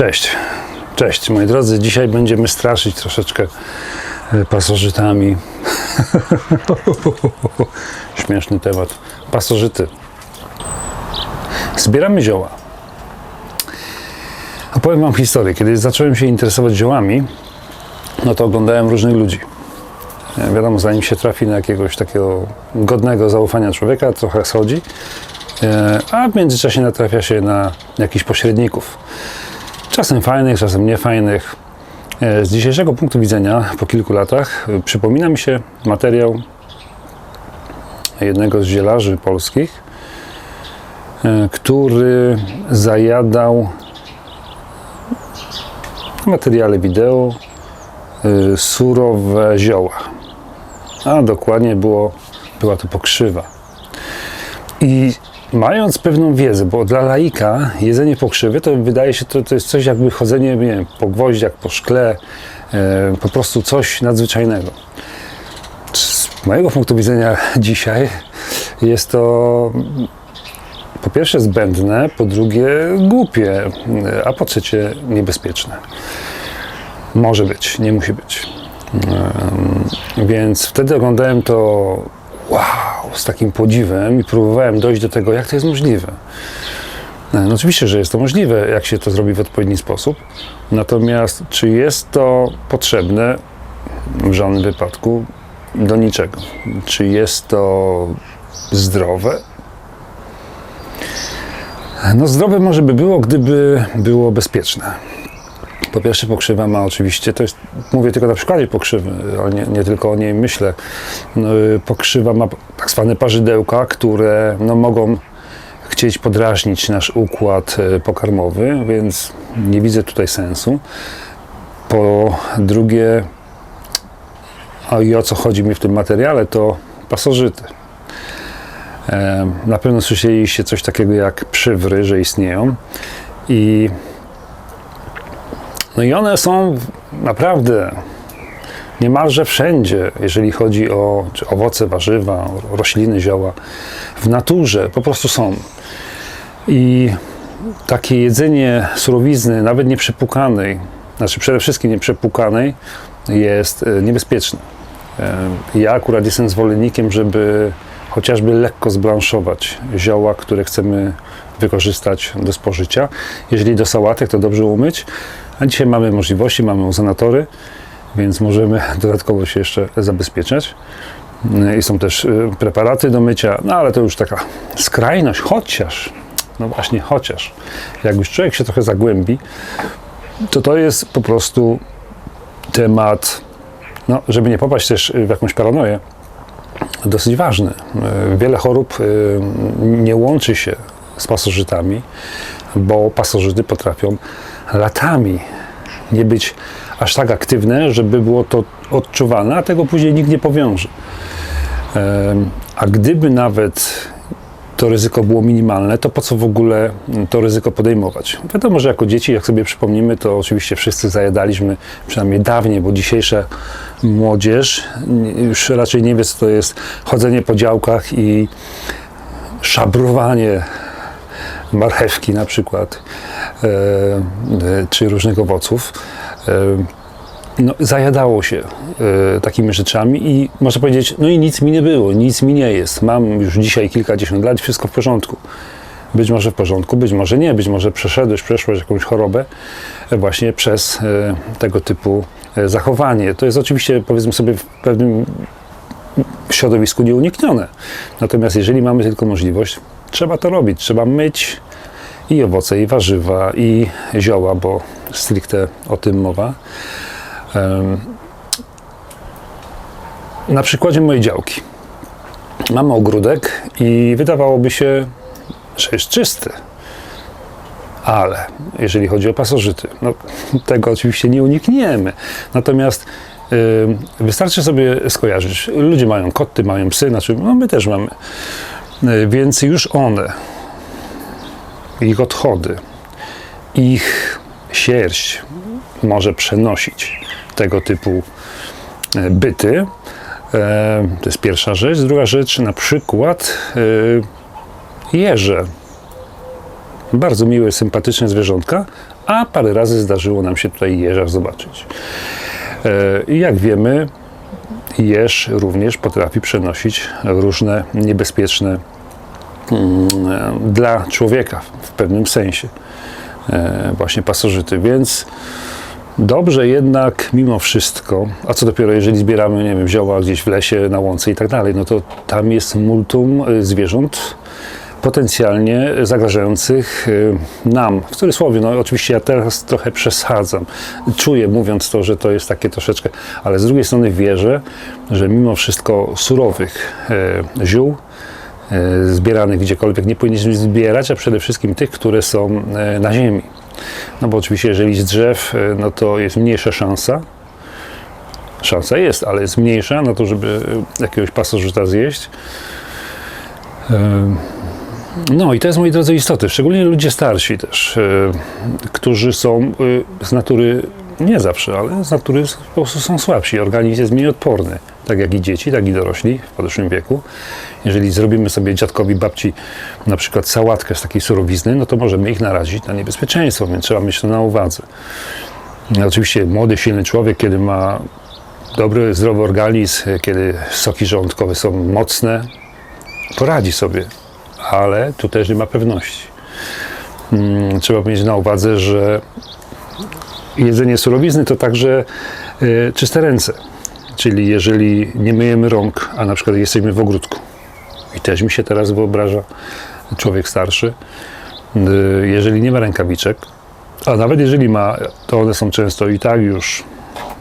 Cześć. Cześć, moi drodzy. Dzisiaj będziemy straszyć troszeczkę e, pasożytami. Śmieszny temat. Pasożyty. Zbieramy zioła. Opowiem Wam historię. Kiedy zacząłem się interesować ziołami, no to oglądałem różnych ludzi. E, Wiadomo, zanim się trafi na jakiegoś takiego godnego zaufania człowieka, trochę schodzi, E, a w międzyczasie natrafia się na jakichś pośredników. Czasem fajnych, czasem niefajnych. E, Z dzisiejszego punktu widzenia, po kilku latach, e, przypomina mi się materiał jednego z zielarzy polskich, e, który zajadał w materiale wideo surowe zioła. A dokładnie było, była to pokrzywa. I mając pewną wiedzę, bo dla laika jedzenie pokrzywy to wydaje się, to, to jest coś jakby chodzenie nie wiem, po gwoździach, po szkle, e, po prostu coś nadzwyczajnego. Z mojego punktu widzenia dzisiaj jest to po pierwsze zbędne, po drugie głupie, e, a po trzecie niebezpieczne. Może być, nie musi być. Em, Więc wtedy oglądałem to wow, z takim podziwem i próbowałem dojść do tego, jak to jest możliwe. No oczywiście, że jest to możliwe, jak się to zrobi w odpowiedni sposób. Natomiast czy jest to potrzebne w żadnym wypadku do niczego? Czy jest to zdrowe? No zdrowe może by było, gdyby było bezpieczne. Po pierwsze pokrzywa ma oczywiście, to jest, mówię tylko na przykładzie pokrzywy, ale nie, nie tylko o niej myślę. No, y, pokrzywa ma tak zwane parzydełka, które no, mogą chcieć podrażnić nasz układ y, pokarmowy, więc nie widzę tutaj sensu. Po drugie, a i o co chodzi mi w tym materiale, to pasożyty. E, Na pewno słyszeliście coś takiego jak przywry, że istnieją i no i one są naprawdę niemalże wszędzie, jeżeli chodzi o owoce, warzywa, rośliny, zioła. W naturze po prostu są. I takie jedzenie surowizny, nawet nieprzepukanej, znaczy przede wszystkim nieprzepukanej, jest e, niebezpieczne. E, Ja akurat jestem zwolennikiem, żeby chociażby lekko zblanszować zioła, które chcemy wykorzystać do spożycia. Jeżeli do sałatek, to dobrze umyć. A dzisiaj mamy możliwości, mamy ozonatory, więc możemy dodatkowo się jeszcze zabezpieczać. Y, I są też y, preparaty do mycia, no ale to już taka skrajność, chociaż, no właśnie, chociaż, jak już człowiek się trochę zagłębi, to to jest po prostu temat, no, żeby nie popaść też w jakąś paranoję, dosyć ważny. Y, Wiele chorób nie łączy się z pasożytami, bo pasożyty potrafią latami nie być aż tak aktywne, żeby było to odczuwalne, a tego później nikt nie powiąże. A gdyby nawet to ryzyko było minimalne, to po co w ogóle to ryzyko podejmować? Wiadomo, że jako dzieci, jak sobie przypomnimy, to oczywiście wszyscy zajadaliśmy, przynajmniej dawniej, bo dzisiejsza młodzież już raczej nie wie, co to jest chodzenie po działkach i szabrowanie marchewki na przykład, e, e, czy różnych owoców. E, no, zajadało się e, takimi rzeczami i można powiedzieć, no i nic mi nie było, nic mi nie jest. Mam już dzisiaj kilkadziesiąt lat, wszystko w porządku. Być może w porządku, być może nie, być może przeszedłeś, przeszłaś jakąś chorobę właśnie przez e, tego typu e, zachowanie. To jest oczywiście, powiedzmy sobie, w pewnym środowisku nieuniknione. Natomiast jeżeli mamy tylko możliwość, trzeba to robić. Trzeba myć i owoce, i warzywa, i zioła, bo stricte o tym mowa. Na przykładzie mojej działki. Mamy ogródek i wydawałoby się, że jest czysty. Ale jeżeli chodzi o pasożyty, no, tego oczywiście nie unikniemy. Natomiast wystarczy sobie skojarzyć. Ludzie mają koty, mają psy, znaczy no, my też mamy. Y, więc już one, ich odchody, ich sierść może przenosić tego typu e, byty. E, To jest pierwsza rzecz. Druga rzecz, na przykład e, jeże. Bardzo miłe, sympatyczne zwierzątka, a parę razy zdarzyło nam się tutaj jeża zobaczyć. E, jak wiemy, jeż również potrafi przenosić różne niebezpieczne mm, dla człowieka w pewnym sensie e, właśnie pasożyty, więc dobrze jednak mimo wszystko, a co dopiero jeżeli zbieramy, nie wiem, zioła gdzieś w lesie, na łące i tak dalej, no to tam jest multum y, zwierząt potencjalnie zagrażających y, nam. W cudzysłowie, no oczywiście ja teraz trochę przesadzam. Czuję mówiąc to, że to jest takie troszeczkę, ale z drugiej strony wierzę, że mimo wszystko surowych e, ziół e, zbieranych gdziekolwiek nie powinniśmy zbierać, a przede wszystkim tych, które są e, na ziemi. No bo oczywiście, jeżeli z drzew, no to jest mniejsza szansa. Szansa jest, ale jest mniejsza na to, żeby jakiegoś pasożyta zjeść. No i to jest, moi drodzy, istoty. Szczególnie ludzie starsi też, e, którzy są e, z natury, nie zawsze, ale z natury po prostu są słabsi. Organizm jest mniej odporny. Tak jak i dzieci, tak i dorośli w podeszłym wieku. Jeżeli zrobimy sobie dziadkowi, babci na przykład sałatkę z takiej surowizny, no to możemy ich narazić na niebezpieczeństwo, więc trzeba mieć to na uwadze. Oczywiście młody, silny człowiek, kiedy ma dobry, zdrowy organizm, kiedy soki żołądkowe są mocne, poradzi sobie, ale tu też nie ma pewności. Mm, Trzeba mieć na uwadze, że jedzenie surowizny to także e, czyste ręce. Czyli jeżeli nie myjemy rąk, a na przykład jesteśmy w ogródku, i też mi się teraz wyobraża człowiek starszy, y, jeżeli nie ma rękawiczek, a nawet jeżeli ma, to one są często i tak już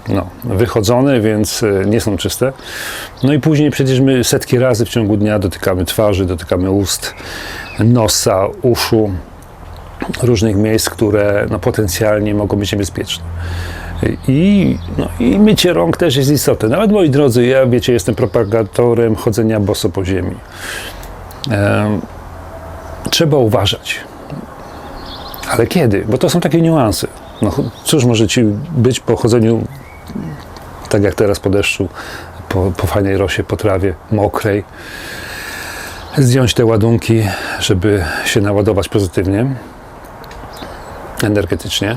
no, wychodzone, więc y, nie są czyste. No i później przecież my setki razy w ciągu dnia dotykamy twarzy, dotykamy ust, nosa, uszu, różnych miejsc, które no, potencjalnie mogą być niebezpieczne. I, no, I mycie rąk też jest istotne. Nawet moi drodzy, ja wiecie, jestem propagatorem chodzenia boso po ziemi. Em, trzeba uważać. Ale kiedy? Bo to są takie niuanse. No, cóż może ci być po chodzeniu, tak jak teraz po deszczu, po, po fajnej rosie, po trawie mokrej, zdjąć te ładunki, żeby się naładować pozytywnie, energetycznie.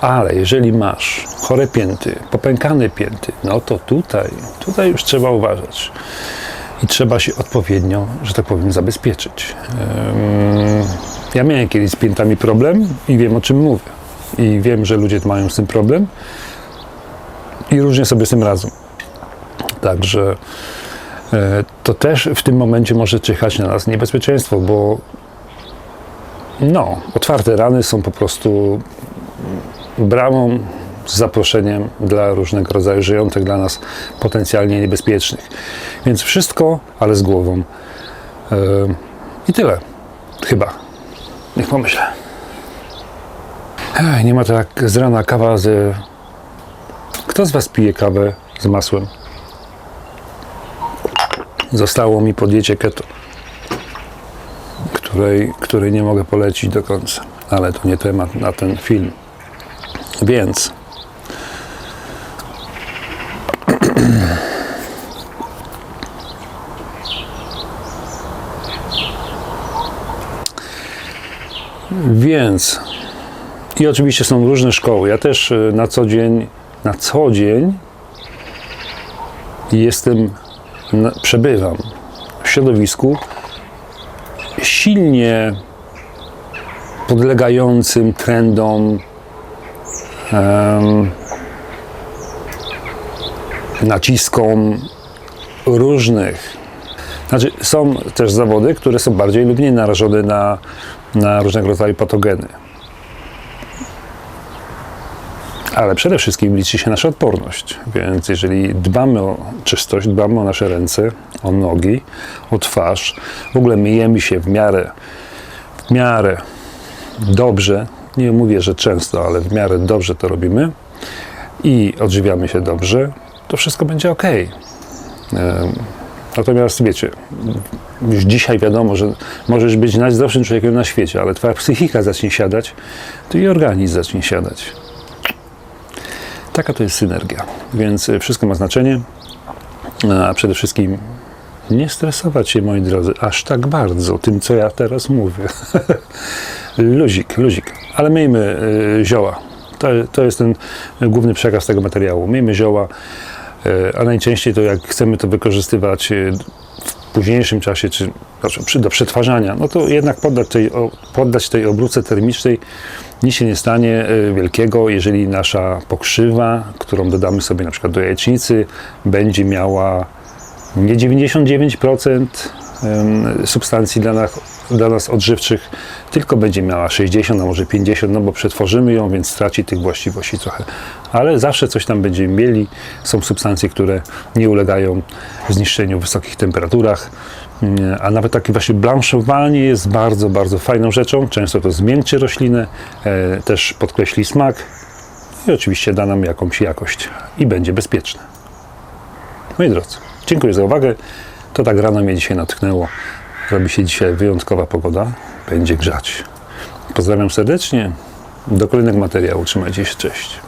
Ale jeżeli masz chore pięty, popękane pięty, no to tutaj, tutaj już trzeba uważać. I trzeba się odpowiednio, że tak powiem, zabezpieczyć. Ja miałem kiedyś z piętami problem i wiem o czym mówię. I wiem, że ludzie mają z tym problem i różnie sobie z tym radzą. Także e, to też w tym momencie może czyhać na nas niebezpieczeństwo, bo no, otwarte rany są po prostu bramą z zaproszeniem dla różnego rodzaju żyjących dla nas potencjalnie niebezpiecznych. Więc wszystko, ale z głową. Yy, I tyle. Chyba. Niech pomyślę. Ech, nie ma tak z rana kawa z... Kto z Was pije kawę z masłem? Zostało mi po diecie keto, której, której nie mogę polecić do końca. Ale to nie temat na ten film. Więc Więc i oczywiście są różne szkoły. Ja też y, na co dzień, na co dzień jestem, przebywam w środowisku silnie podlegającym trendom em, naciskom różnych. Znaczy, są też zawody, które są bardziej lub mniej narażone na, na różnego rodzaju patogeny. Ale przede wszystkim liczy się nasza odporność. Więc jeżeli dbamy o czystość, dbamy o nasze ręce, o nogi, o twarz, w ogóle myjemy się w miarę, w miarę dobrze, nie mówię, że często, ale w miarę dobrze to robimy i odżywiamy się dobrze, to wszystko będzie ok. Natomiast wiecie, już dzisiaj wiadomo, że możesz być najzdrowszym człowiekiem na świecie, ale twoja psychika zacznie siadać, to i organizm zacznie siadać. Taka to jest synergia, więc y, wszystko ma znaczenie, a przede wszystkim nie stresować się, moi drodzy, aż tak bardzo tym, co ja teraz mówię. luzik, luzik. Ale miejmy y, zioła. To, to jest ten główny przekaz tego materiału. Miejmy zioła, y, a najczęściej to jak chcemy to wykorzystywać w późniejszym czasie, czy znaczy do przetwarzania, no to jednak poddać tej, poddać tej obróbce termicznej nic się nie stanie y, wielkiego, jeżeli nasza pokrzywa, którą dodamy sobie na przykład do jajecznicy, będzie miała nie 99% em, substancji dla nas, dla nas odżywczych, tylko będzie miała 60, a może 50, no bo przetworzymy ją, więc straci tych właściwości trochę. Ale zawsze coś tam będziemy mieli. Są substancje, które nie ulegają zniszczeniu w wysokich temperaturach. A nawet takie właśnie blanszowanie jest bardzo, bardzo fajną rzeczą. Często to zmiękczy roślinę, e, też podkreśli smak i oczywiście da nam jakąś jakość i będzie bezpieczne. Moi drodzy, dziękuję za uwagę. To tak rano mnie dzisiaj natchnęło. Robi się dzisiaj wyjątkowa pogoda. Będzie grzać. Pozdrawiam serdecznie. Do kolejnego materiału. Trzymajcie się. Cześć.